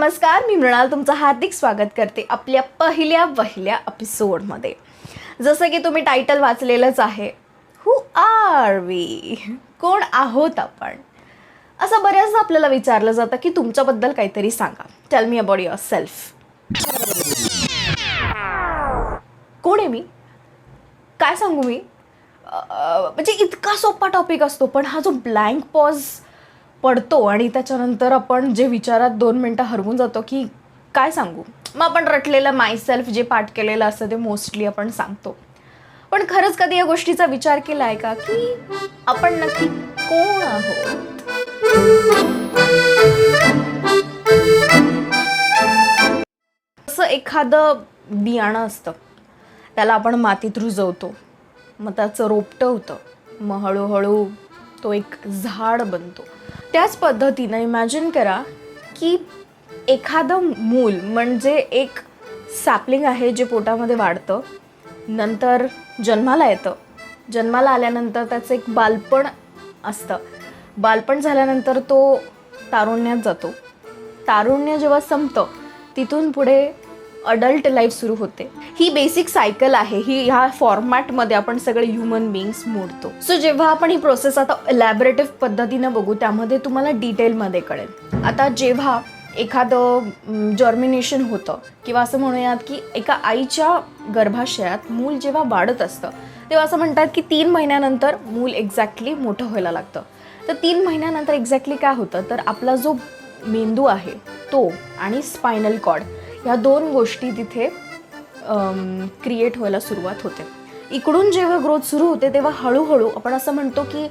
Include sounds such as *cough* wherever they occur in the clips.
नमस्कार मी मृणाल तुमचं हार्दिक स्वागत करते आपल्या पहिल्या पहिल्या एपिसोडमध्ये जसं की तुम्ही टायटल वाचलेलंच आहे हु आर वी कोण आहोत आपण? असं बऱ्याचदा आपल्याला विचारलं जातं की तुमच्याबद्दल काहीतरी सांगा. Tell me about yourself कोण आहे मी? काय सांगू मी? म्हणजे इतका सोपा टॉपिक असतो पण हा जो ब्लँक पॉज पडतो आणि त्याच्यानंतर आपण जे विचारात दोन मिनटं हरवून जातो की काय सांगू? मग आपण रटलेलं माय सेल्फ जे पाठ केलेलं असतं ते मोस्टली आपण सांगतो. पण खरंच कधी या गोष्टीचा विचार केला आहे का की आपण नक्की कोण आहोत? असं एखादं बियाणं असतं. त्याला आपण मातीत रुजवतो. मग त्याचं रोपटं होतं. मग हळूहळू तो एक झाड बनतो. त्याच पद्धतीनं इमॅजिन करा की एखादं मूल म्हणजे एक सॅपलिंग आहे जे पोटामध्ये वाढतं नंतर जन्माला येतं. जन्माला आल्यानंतर त्याचं एक बालपण असतं. बालपण झाल्यानंतर तो तारुण्यात जातो. तारुण्य जेव्हा संपतं तिथून पुढे अडल्ट लाईफ सुरू होते. ही बेसिक सायकल आहे. ही ह्या फॉर्मॅटमध्ये आपण सगळे ह्युमन बिंग्स मोडतो. सो जेव्हा आपण ही प्रोसेस आता इलॅबरेटिव्ह पद्धतीनं बघू त्यामध्ये तुम्हाला डिटेलमध्ये कळेल. आता जेव्हा एखादं जर्मिनेशन होतं किंवा असं म्हणूयात की एका आईच्या गर्भाशयात मूल जेव्हा वाढत असतं तेव्हा असं म्हणतात की तीन महिन्यानंतर मूल एक्झॅक्टली मोठं व्हायला लागतं. तर तीन महिन्यानंतर एक्झॅक्टली काय होतं? तर आपला जो मेंदू आहे तो आणि स्पायनल कॉर्ड ह्या दोन गोष्टी तिथे क्रिएट व्हायला सुरुवात होते. इकडून जेव्हा ग्रोथ सुरू होते तेव्हा हळूहळू आपण असं म्हणतो की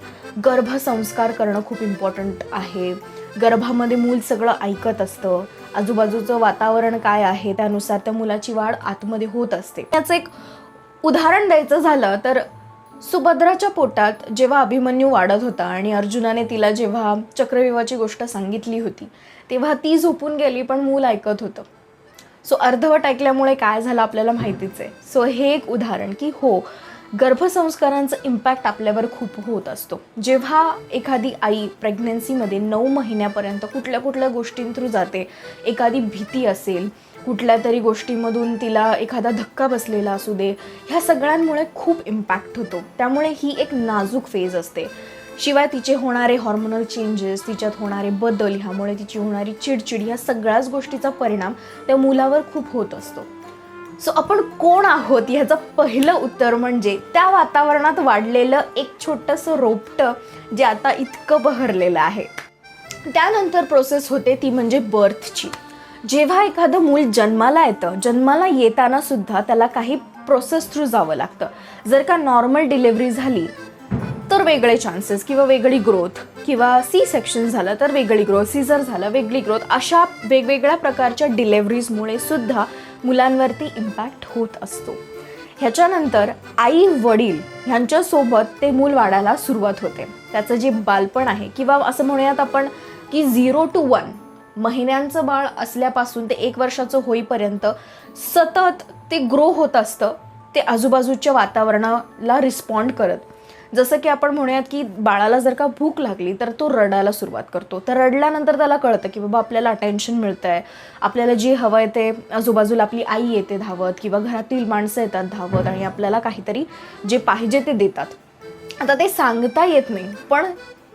गर्भसंस्कार करणं खूप इम्पॉर्टंट आहे. गर्भामध्ये मूल सगळं ऐकत असतं. आजूबाजूचं वातावरण काय आहे त्यानुसार त्या मुलाची वाढ आतमध्ये होत असते. त्याचं एक उदाहरण द्यायचं झालं तर सुभद्राच्या पोटात जेव्हा अभिमन्यू वाढत होता आणि अर्जुनाने तिला जेव्हा चक्रव्यूहाची गोष्ट सांगितली होती तेव्हा ती झोपून गेली पण मूल ऐकत होतं. सो अर्धवट ऐकल्यामुळे काय झालं आपल्याला माहितीच आहे. सो हे एक उदाहरण की हो गर्भसंस्कारांचा इम्पॅक्ट आपल्यावर खूप होत असतो. जेव्हा एखादी आई प्रेग्नन्सीमध्ये नऊ महिन्यापर्यंत कुठल्या कुठल्या गोष्टीं थ्रू जाते एखादी भीती असेल कुठल्या तरी गोष्टीमधून तिला एखादा धक्का बसलेला असू दे ह्या सगळ्यांमुळे खूप इम्पॅक्ट होतो. त्यामुळे ही एक नाजूक फेज असते. शिवाय तिचे होणारे हॉर्मोनल चेंजेस तिच्यात होणारे बदल ह्यामुळे तिची होणारी चिडचिड ह्या सगळ्याच गोष्टीचा परिणाम त्या मुलावर खूप होत असतो. सो आपण कोण आहोत ह्याचं पहिलं उत्तर म्हणजे त्या वातावरणात वाढलेलं एक छोटंसं रोपटं जे आता इतकं बहरलेलं आहे. त्यानंतर प्रोसेस होते ती म्हणजे बर्थची जेव्हा एखादं मूल जन्माला येतं जन्माला येताना सुद्धा त्याला काही प्रोसेस थ्रू जावं लागतं. जर का नॉर्मल डिलेवरी झाली तर वेगळे चान्सेस किंवा वेगळी ग्रोथ किंवा सी सेक्शन झालं तर वेगळी ग्रोथ सीझर झालं वेगळी ग्रोथ अशा वेगवेगळ्या प्रकारच्या डिलेवरीजमुळे सुद्धा मुलांवरती इम्पॅक्ट होत असतो. ह्याच्यानंतर आई वडील ह्यांच्यासोबत ते मूल वाढायला सुरुवात होते. त्याचं जे बालपण आहे किंवा असं म्हणूयात आपण की झिरो टू वन महिन्यांचं बाळ असल्यापासून ते एक वर्षाचं होईपर्यंत सतत ते ग्रो होत असतं ते आजूबाजूच्या वातावरणाला रिस्पॉन्ड करत. जसं की आपण म्हणूयात की बाळाला जर का भूक लागली तर तो रडायला सुरुवात करतो. तर रडल्यानंतर त्याला कळतं की बाबा आपल्याला अटेन्शन मिळतं आहे आपल्याला जे हवं आहे ते आजूबाजूला आपली आई येते धावत किंवा घरातील माणसं येतात धावत आणि आपल्याला काहीतरी जे पाहिजे ते देतात. आता ते सांगता येत नाही पण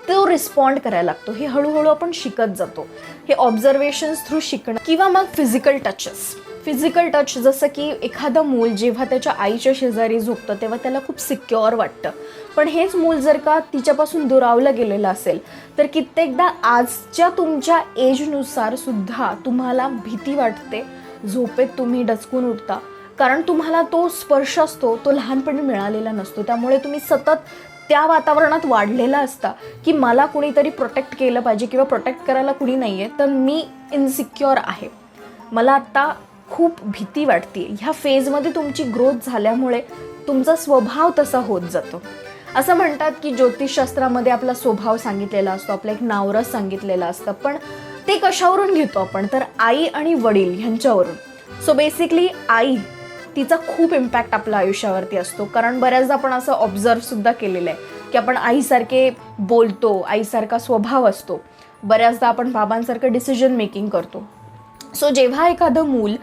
तो रिस्पॉन्ड करायला लागतो. हे हळूहळू आपण शिकत जातो. हे ऑब्झर्वेशन्स थ्रू शिकणं किंवा मग फिजिकल टचेस फिजिकल टच जसं की एखादं मूल जेव्हा त्याच्या आईच्या शेजारी झोपतं तेव्हा त्याला खूप सिक्युअर वाटतं. पण हेच मूल जर का तिच्यापासून दुरावलं गेलेलं असेल तर कित्येकदा आजच्या तुमच्या एजनुसार सुद्धा तुम्हाला भीती वाटते झोपेत तुम्ही डचकून उठता. कारण तुम्हाला तो स्पर्श असतो तो लहानपणी मिळालेला नसतो. त्यामुळे तुम्ही सतत त्या वातावरणात वाढलेला असता की मला कुणीतरी प्रोटेक्ट केलं पाहिजे किंवा प्रोटेक्ट करायला कुणी नाही आहे तर मी इनसिक्युअर आहे. मला आत्ता खूप भीती वाटते. ह्या फेजमध्ये तुमची ग्रोथ झाल्यामुळे तुमचा स्वभाव तसा होत जातो. असं म्हणतात की ज्योतिषशास्त्रामध्ये आपला स्वभाव सांगितलेला असतो आपला एक नावरस सांगितलेलं असतं. पण ते कशावरून घेतो आपण? तर आई आणि वडील ह्यांच्यावरून. सो बेसिकली आई तिचा खूप इम्पॅक्ट आपल्या आयुष्यावरती असतो. कारण बऱ्याचदा आपण असं ऑब्झर्वसुद्धा केलेलं आहे की आपण आईसारखे बोलतो आईसारखा स्वभाव असतो. बऱ्याचदा आपण बाबांसारखं डिसिजन मेकिंग करतो. सो जेव्हा एखादं मूल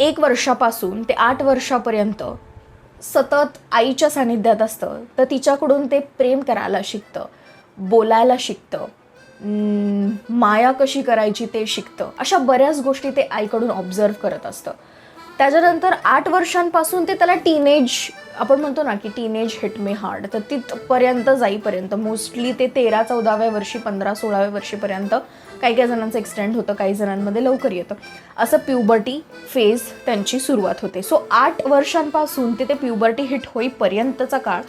एक वर्षापासून ते आठ वर्षापर्यंत सतत आईच्या सानिध्यात असतं. तर तिच्याकडून ते प्रेम करायला शिकतं. बोलायला शिकतं. माया कशी करायची ते शिकतं. अशा बऱ्याच गोष्टी ते आईकडून ऑब्झर्व करत असतं. त्याच्यानंतर आठ वर्षांपासून ते त्याला टीनेज आपण म्हणतो ना की टीनेज हिट मे हार्ड तर तिथपर्यंत जाईपर्यंत मोस्टली ते तेरा चौदाव्या वर्षी पंधरा सोळाव्या वर्षीपर्यंत काही काही जणांचं एक्सटेंड होतं काही जणांमध्ये लवकर येतं. असं प्युबर्टी फेज त्यांची सुरुवात होते. सो आठ वर्षांपासून ते ते प्युबर्टी हिट होईपर्यंतचा काळ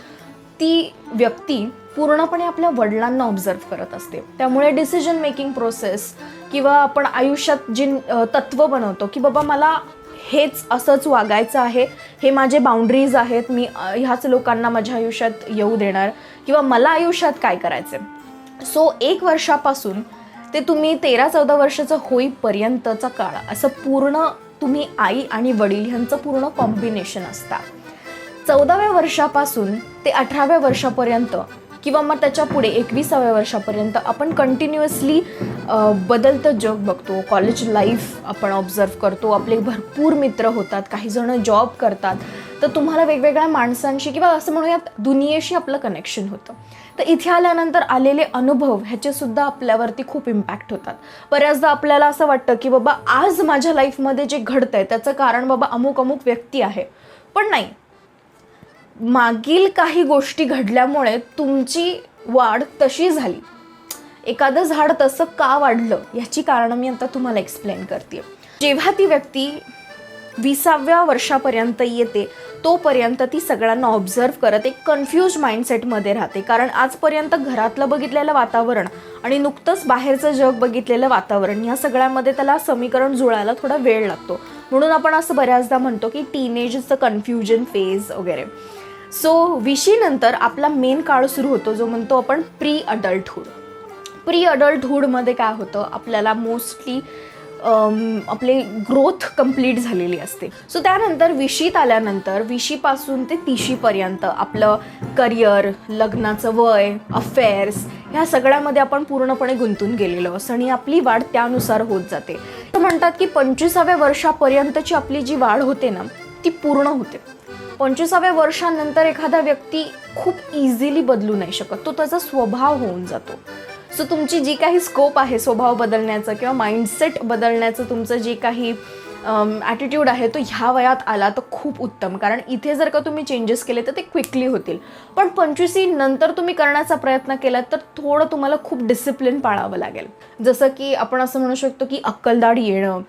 ती व्यक्ती पूर्णपणे आपल्या वडिलांना ऑब्झर्व करत असते. त्यामुळे डिसिजन मेकिंग प्रोसेस किंवा आपण आयुष्यात जी तत्त्व बनवतो की बाबा मला हेच असंच वागायचं आहे. हे माझे बाउंड्रीज आहेत. मी ह्याच लोकांना माझ्या आयुष्यात येऊ देणार. किंवा मला आयुष्यात काय करायचं सो एक वर्षापासून ते तुम्ही तेरा चौदा वर्षाचं होईपर्यंतचा काळ असं पूर्ण तुम्ही आई आणि वडील ह्यांचं पूर्ण कॉम्बिनेशन असता. चौदाव्या वर्षापासून ते अठराव्या वर्षापर्यंत किंवा मग त्याच्या पुढे एकविसाव्या वर्षापर्यंत आपण कंटिन्युअसली बदलतं जग बघतो. कॉलेज लाईफ आपण ऑब्झर्व करतो. आपले भरपूर मित्र होतात. काही जण जॉब करतात. तर तुम्हाला वेगवेगळ्या माणसांशी किंवा असं म्हणूयात दुनियेशी आपलं कनेक्शन होतं. तर इथे आल्यानंतर आलेले अनुभव ह्याचेसुद्धा आपल्यावरती खूप इम्पॅक्ट होतात. बऱ्याचदा आपल्याला असं वाटतं की बाबा आज माझ्या लाईफमध्ये जे घडतं आहे त्याचं कारण बाबा अमुक अमुक व्यक्ती आहे. पण नाही. मागील काही गोष्टी घडल्यामुळे तुमची वाढ तशी झाली. एखादं झाड तसं का वाढलं याची कारणं मी आता तुम्हाला एक्सप्लेन करते. जेव्हा ती व्यक्ती विसाव्या वर्षापर्यंत येते तोपर्यंत ती सगळ्यांना ऑब्झर्व करत एक कन्फ्यूज माइंडसेटमध्ये राहते. कारण आजपर्यंत घरातलं बघितलेलं वातावरण आणि नुकतंच बाहेरचं जग बघितलेलं वातावरण या सगळ्यामध्ये त्याला समीकरण जुळायला थोडा वेळ लागतो. म्हणून आपण असं बऱ्याचदा म्हणतो की टीनेजचं कन्फ्युजन फेज वगैरे. सो विशीनंतर आपला मेन काळ सुरू होतो जो म्हणतो आपण प्री अडल्टहूड प्री अडल्टहूडमध्ये काय होतं आपल्याला मोस्टली आपली ग्रोथ कंप्लीट झालेली असते. सो त्यानंतर विशीत आल्यानंतर विशीपासून ते तिशीपर्यंत आपलं करिअर लग्नाचं वय अफेअर्स ह्या सगळ्यामध्ये आपण पूर्णपणे गुंतून गेलेलो. असतो आणि आपली वाढ त्यानुसार होत जाते. तर म्हणतात की पंचवीसाव्या वर्षापर्यंतची आपली जी वाढ होते ना ती पूर्ण होते. पंचवीसाव्या वर्षानंतर एखादा व्यक्ती खूप इझिली बदलू नाही शकत. तो त्याचा स्वभाव होऊन जातो. सो तुमची जी काही स्कोप आहे स्वभाव बदलण्याचा किंवा माइंडसेट बदलण्याचं तुमचं जे काही ॲटिट्यूड आहे तो ह्या वयात आला तर खूप उत्तम. कारण इथे जर का तुम्ही चेंजेस केले तर ते क्विकली होतील. पण पंचवीसी नंतर तुम्ही करण्याचा प्रयत्न केला तर थोडं तुम्हाला खूप डिसिप्लिन पाळावं लागेल. जसं की आपण असं म्हणू शकतो की अक्कलदाड येणं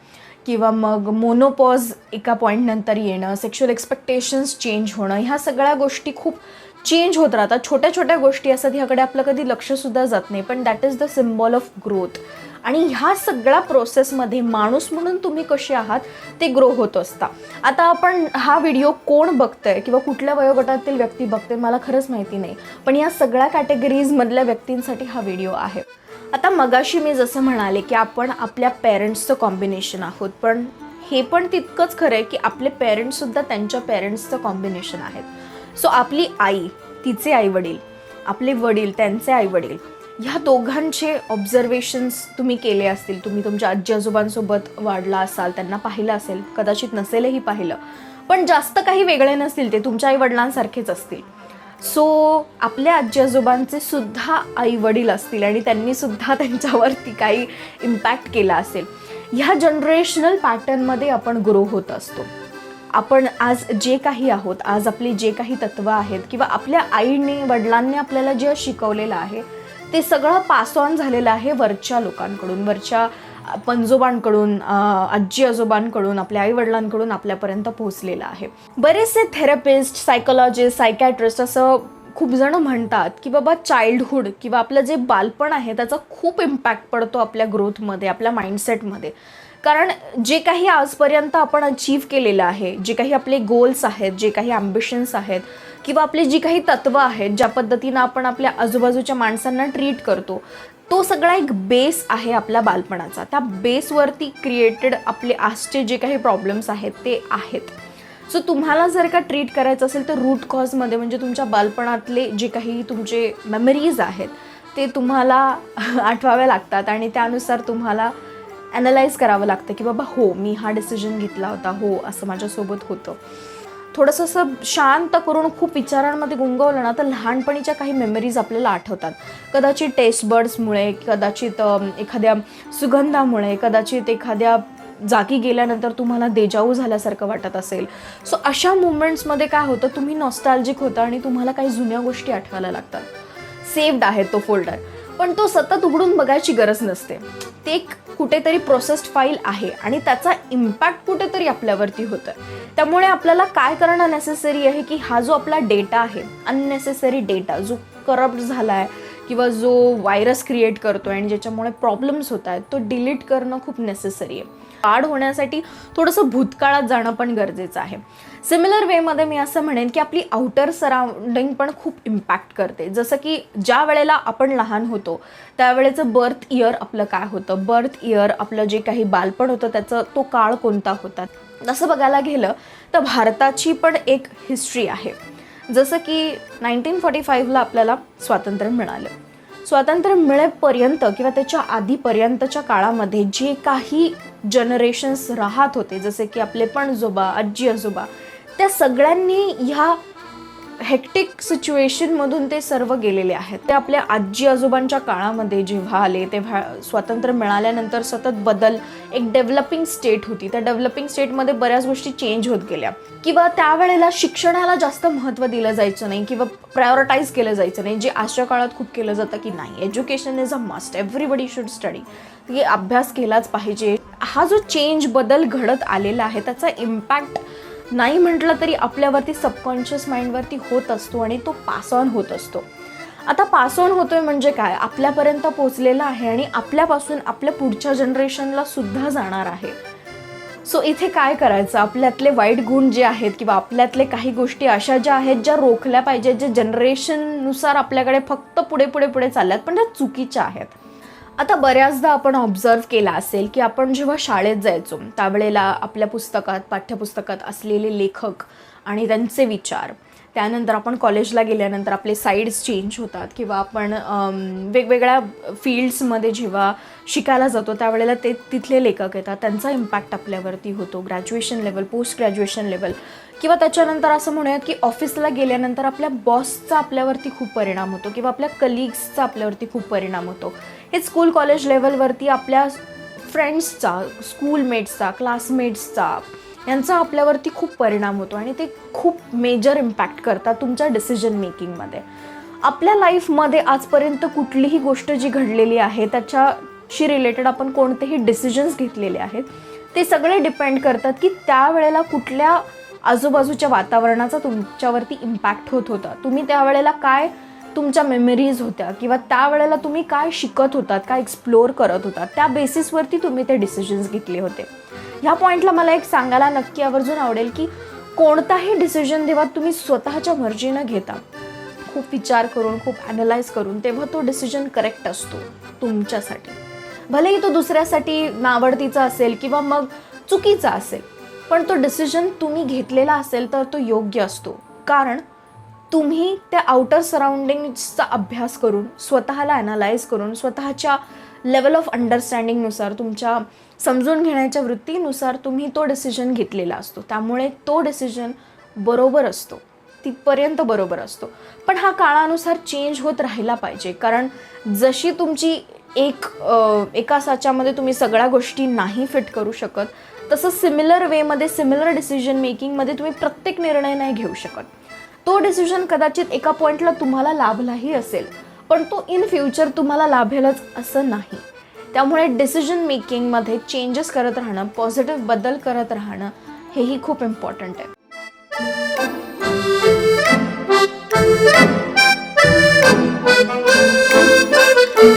किंवा मग मोनोपॉज एका पॉईंटनंतर येणं सेक्शुअल एक्सपेक्टेशन्स चेंज होणं ह्या सगळ्या गोष्टी खूप चेंज होत राहतात. छोट्या छोट्या गोष्टी असतात ह्याकडे आपलं कधी लक्षसुद्धा जात नाही. पण that is the symbol of growth आणि ह्या सगळ्या प्रोसेसमध्ये माणूस म्हणून तुम्ही कसे आहात ते ग्रो होत असता. आता आपण हा व्हिडिओ कोण बघतंय किंवा कुठल्या वयोगटातील व्यक्ती बघते मला खरंच माहिती नाही. पण या सगळ्या कॅटेगरीजमधल्या व्यक्तींसाठी हा व्हिडिओ आहे. आता मगाशी मी जसं म्हणाले की आपण आपल्या पेरेंट्सचं कॉम्बिनेशन आहोत पण हे पण तितकंच खरं आहे की आपले पेरेंट्ससुद्धा त्यांच्या पेरेंट्सचं कॉम्बिनेशन आहेत. सो आपली आई तिचे आईवडील आपले वडील त्यांचे आईवडील ह्या दोघांचे ऑब्झर्वेशन्स तुम्ही केले असतील तुम्ही तुमच्या आजी आजोबांसोबत वाढला असाल त्यांना पाहिलं असेल कदाचित नसेलही पाहिलं पण जास्त काही वेगळे नसतील ते तुमच्या आई वडिलांसारखेच असतील. सो आपल्या आजी आजोबांचे सुद्धा आई वडील असतील आणि त्यांनी सुद्धा *laughs* त्यांच्यावरती काही इम्पॅक्ट केला असेल. ह्या जनरेशनल पॅटर्नमध्ये आपण ग्रो होत असतो. आपण आज जे काही आहोत आज आपली जे काही तत्व आहेत किंवा आपल्या आईने वडिलांनी आपल्याला जे शिकवलेलं आहे ते सगळं पास ऑन झालेलं आहे वरच्या लोकांकडून वरच्या पंजोबांकडून आजी आजोबांकडून आपल्या आईवडिलांकडून आपल्यापर्यंत पोहोचलेलं आहे. बरेचसे थेरपिस्ट सायकोलॉजिस्ट सायकॅट्रिस्ट असं खूप जण म्हणतात की बाबा चाइल्डहूड किंवा आपलं जे बालपण आहे त्याचा खूप इम्पॅक्ट पडतो आपल्या ग्रोथमध्ये आपल्या माइंडसेटमध्ये कारण जे काही आजपर्यंत आपण अचीव केलेलं आहे जे काही आपले गोल्स आहेत जे काही ॲम्बिशन्स आहेत किंवा आपली जी काही तत्त्व आहेत ज्या पद्धतीनं आपण आपल्या आजूबाजूच्या माणसांना ट्रीट करतो तो सगळा एक बेस आहे आपल्या बालपणाचा. त्या बेसवरती क्रिएटेड आपले आजचे जे काही प्रॉब्लेम्स आहेत ते आहेत. सो तुम्हाला जर का ट्रीट करायचं असेल तर रूट कॉजमध्ये म्हणजे तुमच्या बालपणातले जे काही तुमचे मेमरीज आहेत ते तुम्हाला *laughs* आठवाव्या लागतात आणि त्यानुसार तुम्हाला ॲनलाइज करावं लागतं की बाबा हो मी हा डिसिजन घेतला होता. हो असं माझ्यासोबत होतं. थोडंसं असं शांत करून खूप विचारांमध्ये गुंगवलं ना तर लहानपणीच्या काही मेमरीज आपल्याला आठवतात. कदाचित टेस्ट बर्ड्समुळे कदाचित एखाद्या सुगंधामुळे कदाचित एखाद्या जागी गेल्यानंतर तुम्हाला देजाऊ झाल्यासारखं वाटत असेल. सो अशा मुवमेंट्समध्ये काय होतं? तुम्ही नॉस्टॅल्जिक होता आणि तुम्हाला काही जुन्या गोष्टी आठवायला लागतात. सेव्ड आहे तो फोल्डर पण तो सतत उघडून बघायची गरज नसते. ते एक कुठेतरी प्रोसेस्ड फाईल आहे आणि त्याचा इम्पॅक्ट कुठेतरी आपल्यावरती होतं त्यामुळे आपल्याला काय करणं नेसेसरी आहे की हा जो आपला डेटा आहे अननेसेसरी डेटा जो करप्ट झाला आहे किंवा जो व्हायरस क्रिएट करतो आहे आणि ज्याच्यामुळे प्रॉब्लेम्स होत आहेत तो डिलीट करणं खूप नेसेसरी आहे. वाढ होण्यासाठी थोडंसं भूतकाळात जाणं पण गरजेचं आहे. सिमिलर वेमध्ये मी असं म्हणेन की आपली आउटर सराउंडिंग पण खूप इम्पॅक्ट करते. जसं की ज्या वेळेला आपण लहान होतो त्यावेळेचं बर्थ इयर आपलं काय होतं? बर्थ इयर आपलं जे काही बालपण होतं त्याचं तो काळ कोणता होता? तसं बघायला गेलं तर भारताची पण एक हिस्ट्री आहे. जसं की नाईन्टीन फॉर्टी फाईव्हला आपल्याला स्वातंत्र्य मिळालं. स्वातंत्र्य मिळेपर्यंत किंवा त्याच्या आधीपर्यंतच्या काळामध्ये जे काही जनरेशन्स राहत होते जसे की आपले पणजोबा आजी आजोबा त्या सगळ्यांनी ह्या हेक्टिक सिच्युएशनमधून ते सर्व गेलेले आहेत. ते आपल्या आजी आजोबांच्या काळामध्ये जेव्हा आले तेव्हा स्वातंत्र्य मिळाल्यानंतर सतत बदल एक डेव्हलपिंग स्टेट होती. त्या डेव्हलपिंग स्टेटमध्ये बऱ्याच गोष्टी चेंज होत गेल्या. किंवा त्यावेळेला शिक्षणाला जास्त महत्त्व दिलं जायचं नाही किंवा प्रायोरिटाईज केलं जायचं नाही जे आजच्या काळात खूप केलं जातं की नाही. Education is a must everybody should study की अभ्यास केलाच पाहिजे. हा जो चेंज बदल घडत आलेला आहे त्याचा इम्पॅक्ट नाही म्हटलं तरी आपल्यावरती सबकॉन्शियस माइंडवरती होत असतो आणि तो पास ऑन होत असतो. आता पास ऑन होतोय म्हणजे काय? आपल्यापर्यंत पोचलेला आहे आणि आपल्यापासून आपल्या पुढच्या जनरेशनला सुद्धा जाणार आहे. सो इथे काय करायचं? आपल्यातले वाईट गुण जे आहेत किंवा आपल्यातले काही गोष्टी अशा ज्या आहेत ज्या रोखल्या पाहिजेत जे जनरेशननुसार आपल्याकडे फक्त पुढे पुढे पुढे चालल्यात पण त्या चुकीच्या आहेत. आता बऱ्याचदा आपण ऑब्झर्व केला असेल की आपण जेव्हा शाळेत जायचो त्यावेळेला आपल्या पुस्तकात पाठ्यपुस्तकात असलेले लेखक आणि त्यांचे विचार त्यानंतर आपण कॉलेजला गेल्यानंतर आपले साईड्स चेंज होतात किंवा आपण वेगवेगळ्या फील्ड्समध्ये जेव्हा शिकायला जातो त्यावेळेला ते तिथले लेखक येतात त्यांचा इम्पॅक्ट आपल्यावरती होतो graduation level post graduation level किंवा त्याच्यानंतर असं म्हणूयात की ऑफिसला गेल्यानंतर आपल्या बॉसचा आपल्यावरती खूप परिणाम होतो किंवा आपल्या कलिग्सचा आपल्यावरती खूप परिणाम होतो. हे स्कूल कॉलेज लेवलवरती आपल्या फ्रेंड्सचा स्कूलमेट्सचा क्लासमेट्सचा यांचा आपल्यावरती खूप परिणाम होतो आणि ते खूप मेजर इम्पॅक्ट करतात तुमच्या डिसिजन मेकिंगमध्ये आपल्या लाईफमध्ये आजपर्यंत कुठलीही गोष्ट जी घडलेली आहे त्याच्याशी रिलेटेड आपण कोणतेही डिसिजन्स घेतलेले आहेत ते सगळे डिपेंड करतात की त्यावेळेला कुठल्या आजूबाजूच्या वातावरणाचा तुमच्यावरती इम्पॅक्ट होत होता. तुम्ही त्यावेळेला काय तुमच्या मेमरीज होत्या किंवा त्यावेळेला तुम्ही काय शिकत होतात काय एक्सप्लोअर करत होतात त्या बेसिसवरती तुम्ही ते डिसिजन्स घेतले होते. ह्या पॉईंटला मला एक सांगायला नक्की आवर्जून आवडेल की कोणताही डिसिजन जेव्हा तुम्ही स्वतःच्या मर्जीनं घेता खूप विचार करून खूप ॲनलाइज करून तेव्हा तो डिसिजन करेक्ट असतो तुमच्यासाठी. भलेही तो दुसऱ्यासाठी नावडतीचा असेल किंवा मग चुकीचा असेल पण तो डिसिजन तुम्ही घेतलेला असेल तर तो योग्य असतो. कारण तुम्ही त्या आउटर सराउंडिंग्सचा अभ्यास करून स्वतःला ॲनालाइज करून स्वतःच्या लेवल ऑफ अंडरस्टँडिंगनुसार तुमच्या समजून घेण्याच्या वृत्तीनुसार तुम्ही तो डिसिजन घेतलेला असतो. त्यामुळे तो डिसिजन बरोबर असतो. तिथपर्यंत बरोबर असतो. पण हा काळानुसार चेंज होत राहिला पाहिजे. कारण जशी तुमची एक एका साच्यामध्ये तुम्ही सगळ्या गोष्टी नाही फिट करू शकत तसं सिमिलर वेमध्ये सिमिलर डिसिजन मेकिंगमध्ये तुम्ही प्रत्येक निर्णय नाही घेऊ शकत. तो डिसिजन कदाचित एका पॉईंटला तुम्हाला लाभलाही असेल. पण तो इन फ्युचर तुम्हाला लाभेलच असं नाही. त्यामुळे डिसिजन मेकिंगमध्ये चेंजेस करत राहणं पॉझिटिव्ह बदल करत राहणं हेही खूप इम्पॉर्टंट आहे.